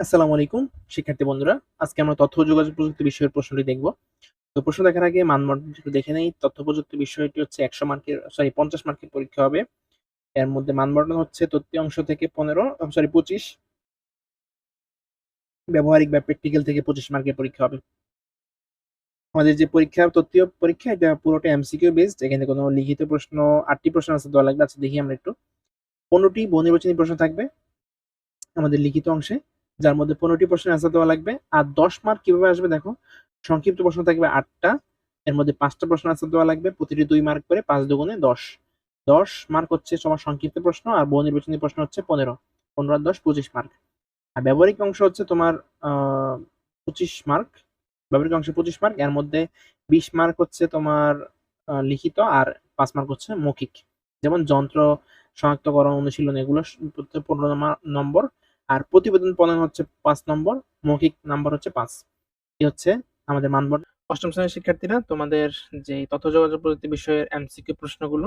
আসসালামু আলাইকুম, শিক্ষার্থী বন্ধুরা। আজকে আমরা তথ্য যোগাযোগ প্রযুক্তি বিষয়ের প্রশ্নটি দেখব। তো প্রশ্ন দেখার আগে একটু দেখে নেই, তথ্য প্রযুক্তি বিষয়টি হচ্ছে একশো মার্কের সরি পঞ্চাশ মার্কের পরীক্ষা হবে। এর মধ্যে মানবন্টন হচ্ছে তথ্য অংশ থেকে পনেরো সরি পঁচিশ। ব্যবহারিক বা প্র্যাকটিক্যাল থেকে পঁচিশ মার্কের পরীক্ষা হবে। আমাদের যে পরীক্ষা, তথ্য পরীক্ষা, এটা পুরোটা এমসিকিউ বেসড এখানে কোনো লিখিত প্রশ্ন, আটটি প্রশ্ন আছে, দেওয়া লাগবে আচ্ছা দেখি আমরা একটু। পনেরোটি বহুনির্বাচনী প্রশ্ন থাকবে আমাদের লিখিত অংশে। যার মধ্যে পনেরোটি প্রশ্নের অ্যান্সার দেওয়া লাগবে। আর দশ মার্ক কীভাবে আসবে দেখো, সংক্ষিপ্ত প্রশ্ন থাকবে আটটা, এর মধ্যে পাঁচটা প্রশ্ন অ্যান্সার দেওয়া লাগবে, প্রতিটি দুই মার্ক করে পাঁচ দুগুণে দশ। দশ মার্ক হচ্ছে তোমার সংক্ষিপ্ত প্রশ্ন, আর বহু নির্বাচনী প্রশ্ন হচ্ছে পনেরো। পনেরো আর দশ, পঁচিশ মার্ক আর ব্যবহারিক অংশ হচ্ছে তোমার পঁচিশ মার্ক ব্যবহারিক অংশ পঁচিশ মার্ক এর মধ্যে বিশ মার্ক হচ্ছে তোমার লিখিত, আর পাঁচ মার্ক হচ্ছে মৌখিক। যেমন যন্ত্র, শনাক্তকরণ, অনুশীলন, এগুলো পনেরো নম্বর। আর প্রতিবেদন প্রণয়ন হচ্ছে পাঁচ নম্বর, মৌখিক নাম্বার হচ্ছে পাঁচ। এই হচ্ছে আমাদের মানবন্ড অষ্টম শ্রেণির শিক্ষার্থীরা, তোমাদের যে তথ্য যোগাযোগ প্রযুক্তি বিষয়ের এমসিকিউ প্রশ্নগুলো,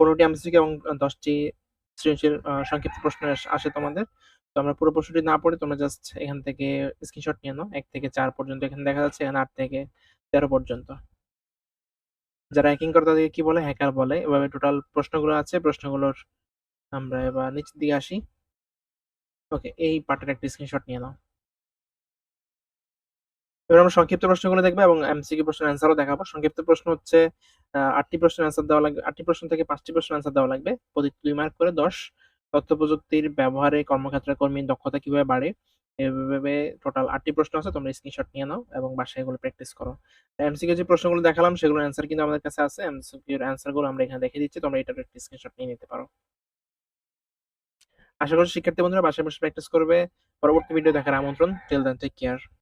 পনেরোটি এমসিকিউ এবং দশটি সৃজনশীল সংক্ষিপ্ত প্রশ্ন আসে তোমাদের। তো আমরা পুরো প্রশ্নটি না পড়ে তোমরা জাস্ট এখান থেকে স্ক্রিনশট নিয়ে নাও। এক থেকে চার পর্যন্ত এখানে দেখা যাচ্ছে, এখানে আট থেকে তেরো পর্যন্ত। যারা হ্যাকিং করে তাদেরকে কি বলে? হ্যাকার বলে। এভাবে টোটাল প্রশ্নগুলো আছে। প্রশ্নগুলোর আমরা এবার নিচের দিকে আসি। ওকে, এই পার্টের একটা স্ক্রিনশট নিয়ে নাও। এবার আমরা সংক্ষিপ্ত প্রশ্নগুলো দেখব এবং এমসিকিউ প্রশ্নের অ্যান্সারও দেখাবো। সংক্ষিপ্ত প্রশ্ন হচ্ছে আটটি প্রশ্নের অ্যান্সার দেওয়া লাগবে, আটটি প্রশ্ন থেকে পাঁচটি প্রশ্নের অ্যান্সার দেওয়া লাগবে। প্রতি দুই মার্ক করে দশ। তথ্য প্রযুক্তির ব্যবহারে কর্মক্ষেত্রে কর্মীর দক্ষতা কীভাবে বাড়ে, এভাবে টোটাল আটটি প্রশ্ন আছে, তোমরা স্ক্রিনশট নিয়ে নাও এবং বাসায় এগুলো প্র্যাকটিস করো। এমসিকিউ যে প্রশ্নগুলো দেখালাম, সেগুলোর অ্যান্সার কিন্তু আমাদের কাছে আছে। এমসিকিউর অ্যান্সারগুলো আমরা এখানে দেখে দিচ্ছি, তোমরা এটার একটা স্ক্রিনশট নিয়ে নিতে পারো। আশা করছি শিক্ষার্থী বন্ধুরা বাসায় বসে প্র্যাকটিস করবে। পরবর্তী ভিডিও দেখার আমন্ত্রণ। টেল দেন টেক কেয়ার